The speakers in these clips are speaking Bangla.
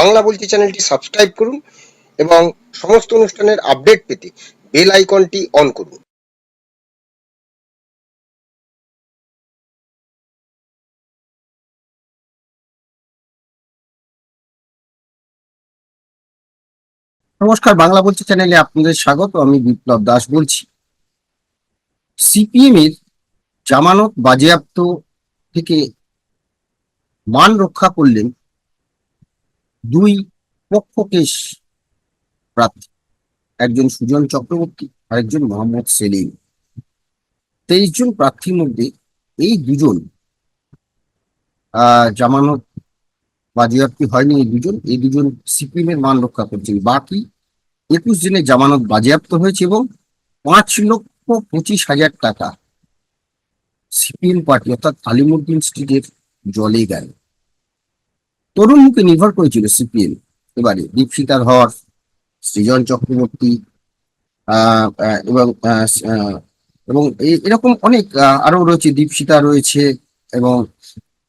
বাংলা বলছি চ্যানেলটি সাবস্ক্রাইব করুন এবং সমস্ত অনুষ্ঠানের আপডেট পেতে বেল আইকনটি অন করুন। নমস্কার, বাংলা বলছি চ্যানেলে আপনাদের স্বাগত। আমি বিপ্লব দাস বলছি। সিপিএম এর জামানত বাজেয়াপ্ত থেকে মান রক্ষা করলেন দুই পক্ষকেশ প্রার্থী, একজন সুজন চক্রবর্তী, আরেকজন মোহাম্মদ সেলিম। তেইশ জন প্রার্থীর মধ্যে এই দুজন, আহ, জামানত বাজেয়াপ্তি হয়নি এই দুজন এই দুজন সিপিএম এর মান রক্ষা করছেন বাকি একুশ জনের জামানত বাজেয়াপ্ত হয়েছে এবং পাঁচ লক্ষ পঁচিশ হাজার টাকা সিপিএম পার্টি অর্থাৎ আলিমুদ্দিন স্ট্রিটের জলে গেল। তরুণ মুখে নির্ভর করেছিল সিপিএম। এবারে দীপশিতা ধর সৃজন চক্রবর্তী এবং এবং এরকম অনেক আরও রয়েছে, দীপশিতা রয়েছে, এবং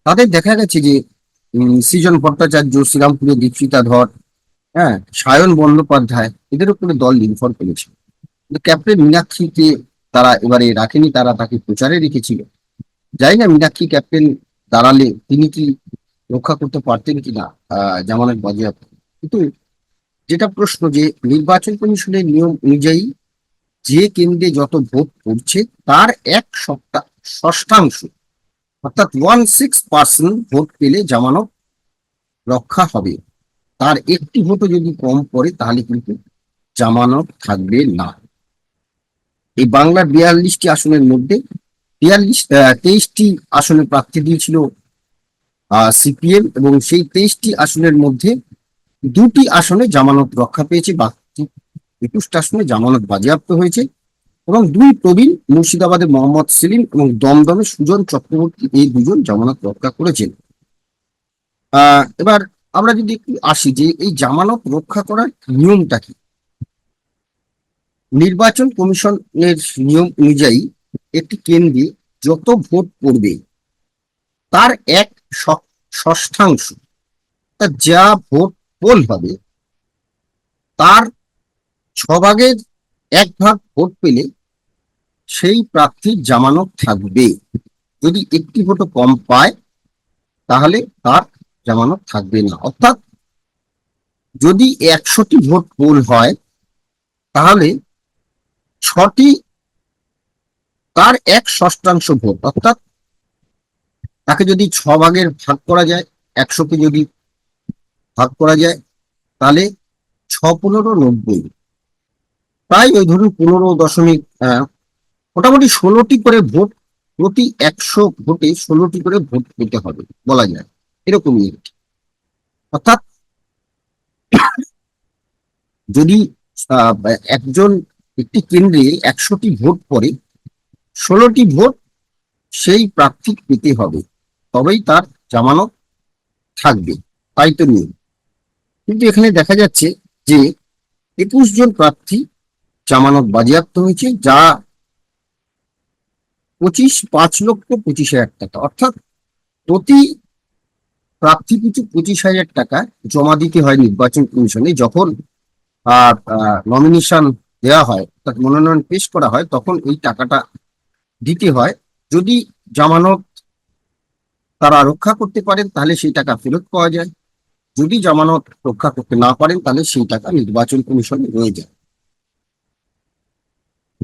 তাদের দেখা গেছে যে সৃজন ভট্টাচার্য, শ্রীরামপুরের দীপশিতা ধর হ্যাঁ সায়ন বন্দ্যোপাধ্যায়, এদের উপরে দল নির্ভর করেছে। ক্যাপ্টেন মীনাক্ষীকে তারা এবারে রাখেনি, তারা তাকে প্রচারে রেখেছিল। যাই না মীনাক্ষী ক্যাপ্টেন দাঁড়ালে তিনি কি রক্ষা করতে পারতেন কিনা জামানত বাজেয়াপ্ত কিন্তু যেটা প্রশ্ন যে নির্বাচন কমিশনের নিয়ম অনুযায়ী যে কেন্দ্রে যত ভোট পড়ছে, তার এক সপ্তাহ ষষ্ঠাংশ, অর্থাৎ ওয়ান সিক্স পার্সেন্ট ভোট পেলে জামানত রক্ষা হবে। তার একটি ভোটও যদি কম পড়ে, তাহলে কিন্তু জামানত থাকবে না। এই বাংলার বিয়াল্লিশটি আসনের মধ্যে, বিয়াল্লিশ তেইশটি আসনে প্রার্থী দিয়েছিল সিপিএম এবং সেই তেইশটি আসনের মধ্যে দুটি আসনে জামানত রক্ষা পেয়েছে, বাকি একুশটা আসনে জামানত বাজেয়াপ্ত হয়েছে এবং দুই প্রবীণ মুর্শিদাবাদের মোহাম্মদ সেলিম এবং দমদমে সুজন চক্রবর্তী এই দুজন জামানত রক্ষা করেছেন। এবার আমরা যদি একটু আসি যে এই জামানত রক্ষা করার নিয়মটা কি? নির্বাচন কমিশনের নিয়ম অনুযায়ী একটি কেন্দ্রে যত ভোট পড়বে তার এক ষষ্ঠাংশ। যা ভোট পোল হবে? তার ছভাগের এক ভাগ ভোট পেলে সেই প্রার্থীর জামানত থাকবে। যদি একটি ভোটও কম পায়, তাহলে তার জামানত থাকবে না। অর্থাৎ যদি একশোটি ভোট পোল হয়, তাহলে ছটি, তার এক ষষ্ঠাংশ ভোট, অর্থাৎ তাকে যদি ছ ভাগের ভাগ করা যায় একশোকে যদি ভাগ করা যায়, তাহলে ছ পনেরো নব্বই। প্রায় ওই ধরুন পনেরো দশমিক মোটামুটি ষোলোটি করে ভোট, প্রতি একশো ভোটে ষোলোটি করে ভোট পেতে হবে, বলা যায়। এরকমই একটি অর্থাৎ যদি একজন একটি কেন্দ্রে একশোটি ভোট পড়ে, ষোলোটি ভোট সেই প্রার্থী পেতে হবে। তবেই তার জামানত থাকবে। তাই তো নিয়ম। কিন্তু এখানে দেখা যাচ্ছে যে একুশ জন প্রার্থী জামানত বাজেয়াপ্ত হয়েছে, যা পঁচিশ, পাঁচ লক্ষ পঁচিশ হাজার টাকা। অর্থাৎ প্রতি প্রার্থী পিছু পঁচিশ হাজার টাকা জমা দিতে হয় নির্বাচন কমিশনে। যখন নমিনেশন দেওয়া হয়, অর্থাৎ মনোনয়ন পেশ করা হয়, তখন এই টাকাটা দিতে হয়। যদি জামানত তারা রক্ষা করতে পারেন, তাহলে সেই টাকা ফেরত পাওয়া যায়। যদি জামানত রক্ষা করতে না পারেন, তাহলে সেই টাকা নির্বাচন কমিশনে রয়ে যায়।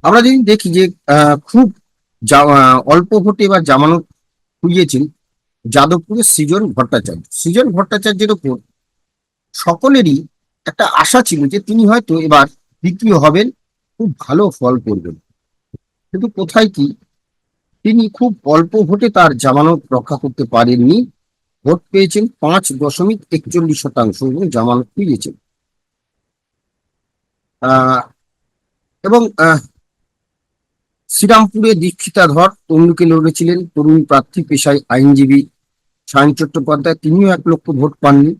আমরা যদি দেখি যে খুব অল্প ভোটে এবার জামানত খুইয়েছেন যাদবপুরের সৃজন ভট্টাচার্য। সৃজন ভট্টাচার্যের ওপর সকলেরই একটা আশা ছিল যে তিনি হয়তো এবার দ্বিতীয় হবেন, খুব ভালো ফল করবেন। কিন্তু কোথায় কি তিনি খুব অল্প ভোটে তার জামানত রক্ষা করতে পারেননি। ভোট পেয়েছেন পাঁচ দশমিক একচল্লিশ শতাংশ এবং জামানত পেয়েছেন এবং শ্রীরামপুরে দীক্ষিতা ধর তমলুকে লড়েছিলেন তরুণ প্রার্থী পেশায় আইনজীবী সায়ন চট্টোপাধ্যায়। তিনিও এক লক্ষ ভোট পাননি।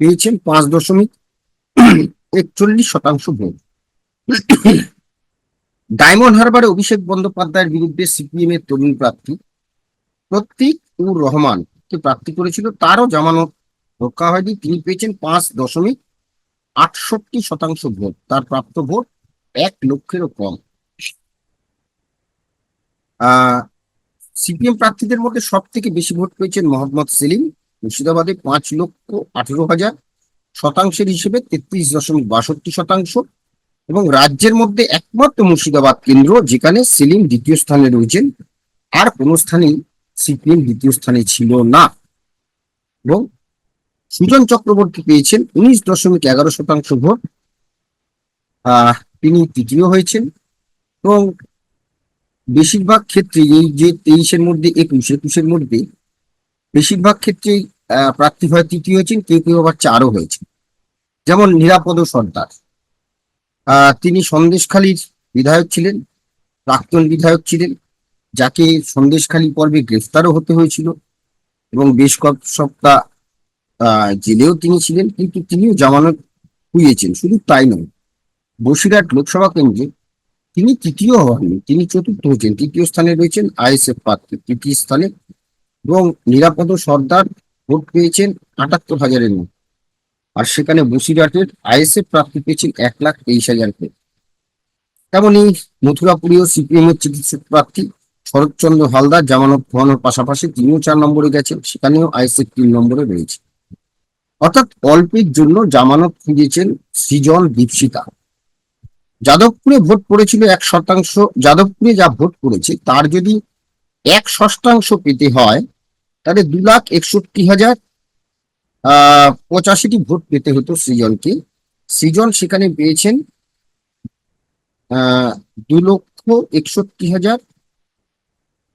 পেয়েছেন পাঁচ দশমিক একচল্লিশ শতাংশ ভোট। ডায়মন্ড হারবারে অভিষেক বন্দ্যোপাধ্যায়ের বিরুদ্ধে সিপিএম এর তরুণ প্রার্থী প্রতীক উর রহমান কে প্রার্থী করেছিল, তারও জামানত রক্ষা হয়নি। তিনি পেয়েছেন পাঁচ দশমিক আটষট্টি শতাংশ ভোট। তার প্রাপ্ত ভোট এক লক্ষেরও কম। সিপিএম প্রার্থীদের মধ্যে সব থেকে বেশি ভোট পেয়েছেন মোহাম্মদ সেলিম। মুর্শিদাবাদে পাঁচ লক্ষ আঠেরো হাজার শতাংশের হিসেবে তেত্রিশ দশমিক বাষট্টি শতাংশ। এবং রাজ্যের মধ্যে একমাত্র মুর্শিদাবাদ কেন্দ্র, যেখানে সেলিম দ্বিতীয় স্থানে রয়েছেন, আর কোনো স্থানেই সিপিএম দ্বিতীয় স্থানে ছিল না। এবং সুজন চক্রবর্তী পেয়েছেন উনিশ দশমিক এগারো শতাংশ ভোট। তিনি তৃতীয় হয়েছেন। এবং বেশিরভাগ ক্ষেত্রে এই যে তেইশের মধ্যে একুশ, একুশের মধ্যে বেশিরভাগ ক্ষেত্রেই প্রার্থী হয় তৃতীয় হয়েছেন, কেউ কেউ আবার চারও হয়েছে যেমন নিরাপদ সর্দার তিনি সন্দেশখালীর বিধায়ক ছিলেন, প্রাক্তন বিধায়ক ছিলেন, যাকে সন্দেশখালী পর্বে গ্রেফতারও হতে হয়েছিল এবং বেশ কয়েক সপ্তাহ জেলেও তিনি ছিলেন, কিন্তু তিনিও জামানত খুইয়েছেন শুধু তাই নয়। বসিরহাট লোকসভা কেন্দ্রে তিনি তৃতীয় হননি, তিনি চতুর্থ হয়েছেন, তৃতীয় স্থানে রয়েছেন আইএসএফ প্রার্থী, তৃতীয় স্থানে এবং নিরাপদ সর্দার ভোট পেয়েছেন আটাত্তর হাজারের মতো। আর সেখানে বসিরহাটের আইএসএফ প্রার্থী পেয়েছেন এক লাখ তেইশ হাজার ভোট তেমনই মথুরাপুরীয় সিপিএম এর চিকিৎসক প্রার্থী শরৎচন্দ্র হালদার জামানত খোয়ানোর পাশাপাশি তিনিও চার নম্বরে গেছেন, সেখানেও আইএসএফ তিন নম্বরে রয়েছে। অর্থাৎ অল্পের জন্য জামানত খুঁজেছেন সৃজন দীপশিকা যাদবপুরে ভোট পড়েছিল এক শতাংশ, যাদবপুরে যা ভোট পড়েছে তার যদি এক ষষ্ঠাংশ পেতে হয়, তাহলে দু লাখ একষট্টি হাজার পঁচাশিটি ভোট পেতে হতো সৃজনকে। সৃজন সেখানে পেয়েছেন দু লক্ষ একষট্টি হাজার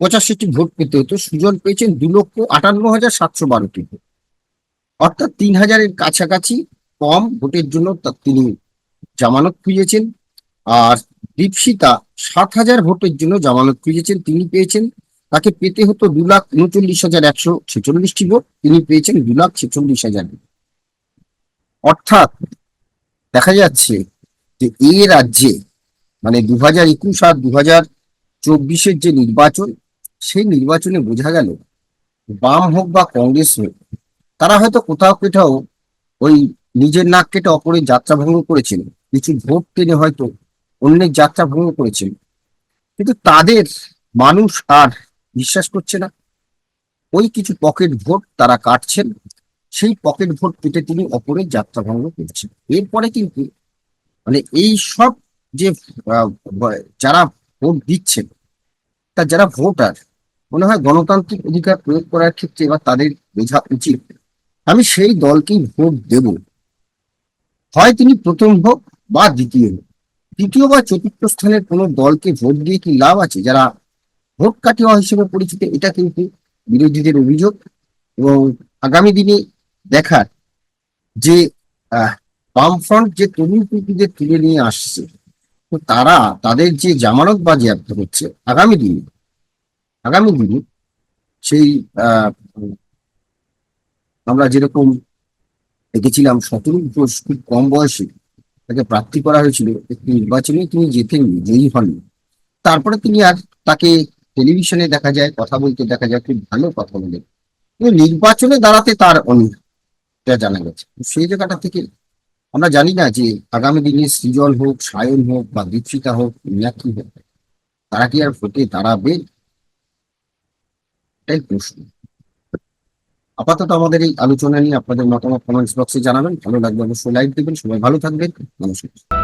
পঁচাশিটি ভোট পেতে হতো। সুজন পেয়েছেন দু লক্ষ আটান্ন হাজার সাতশো বারোটি ভোট। অর্থাৎ তিন হাজারের কাছাকাছি কম ভোটের জন্য তিনি জামানত খুঁজেছেন। আর দীপশিতা সাত হাজার ভোটের জন্য জামানত খুঁজেছেন, তিনি পেয়েছেন তাকে পেতে হতো দু লাখ উনচল্লিশ হাজার একশো ছেচল্লিশটি ভোট। তিনি পেয়েছেন দু লাখ ছেচল্লিশ হাজার অর্থাৎ দেখা যাচ্ছে যে এই রাজ্যে মানে দু হাজার একুশ আর দু হাজার চব্বিশের যে নির্বাচন, সেই নির্বাচনে বোঝা গেল বাম হোক বা কংগ্রেস হোক, তারা হয়তো কোথাও কোথাও ওই নিজের নাক কেটে অপরের যাত্রা ভঙ্গ করেছেন কিছু ভোট টেনে হয়তো অন্যের যাত্রা ভঙ্গ করেছেন কিন্তু তাদের মানুষ আর বিশ্বাস করছে না। ওই কিছু পকেট ভোট তারা কাটছেন। সেই পকেট ভোট কেটে তিনি অপরের যাত্রা ভঙ্গ করছেন। এরপরে কিন্তু মানে এই সব যে যারা ভোট দিচ্ছেন, তা যারা ভোটার, মনে হয় গণতান্ত্রিক অধিকার প্রয়োগ করার ক্ষেত্রে এবার তাদের বোঝা উচিত। আমি সেই দলকেই ভোট দেব। হয় তিনি প্রথম হোক বা দ্বিতীয় হোক। তৃতীয় বা চতুর্থ স্থানের কোনো দলকে ভোট দিয়ে কি লাভ আছে? যারা ভোট কাটিয়া হিসেবে পরিচিত, এটা কিন্তু বিরোধীদের অভিযোগ। এবং আগামী দিনে দেখার যে বামফ্রন্ট যে তরুণ প্রকৃতিদের তুলে নিয়ে আসছে, তো তারা তাদের যে জামানত বাজেয়াপ্ত হচ্ছে আগামী দিনে আগামী দিনে সেই আমরা যেরকম দেখেছিলাম সতেরো ঘোষ খুব কম বয়সে তাকে প্রার্থী করা হয়েছিল, একটি নির্বাচনে তিনি জেতেননি, জয়ী হননি। তারপরে তিনি আর তাকে টেলিভিশনে দেখা যায়, কথা বলতে দেখা যায়, খুব ভালো কথা বলেন কিন্তু নির্বাচনে দাঁড়াতে তার অনুটা জানা গেছে। সেই জায়গাটা থেকে আমরা জানি না যে আগামী দিনে সৃজন হোক, সায়ন হোক বা দীপশিতা হোক মীনাক্ষী হোক, তারা কি আর ভোটে দাঁড়াবে? এটাই প্রশ্ন। আপাতত আমাদের এই আলোচনা নিয়ে আপনাদের মতামত কমেন্টস বক্সে জানাবেন। ভালো লাগবে অবশ্যই লাইক দেবেন। সবাই ভালো থাকবেন। নমস্কার।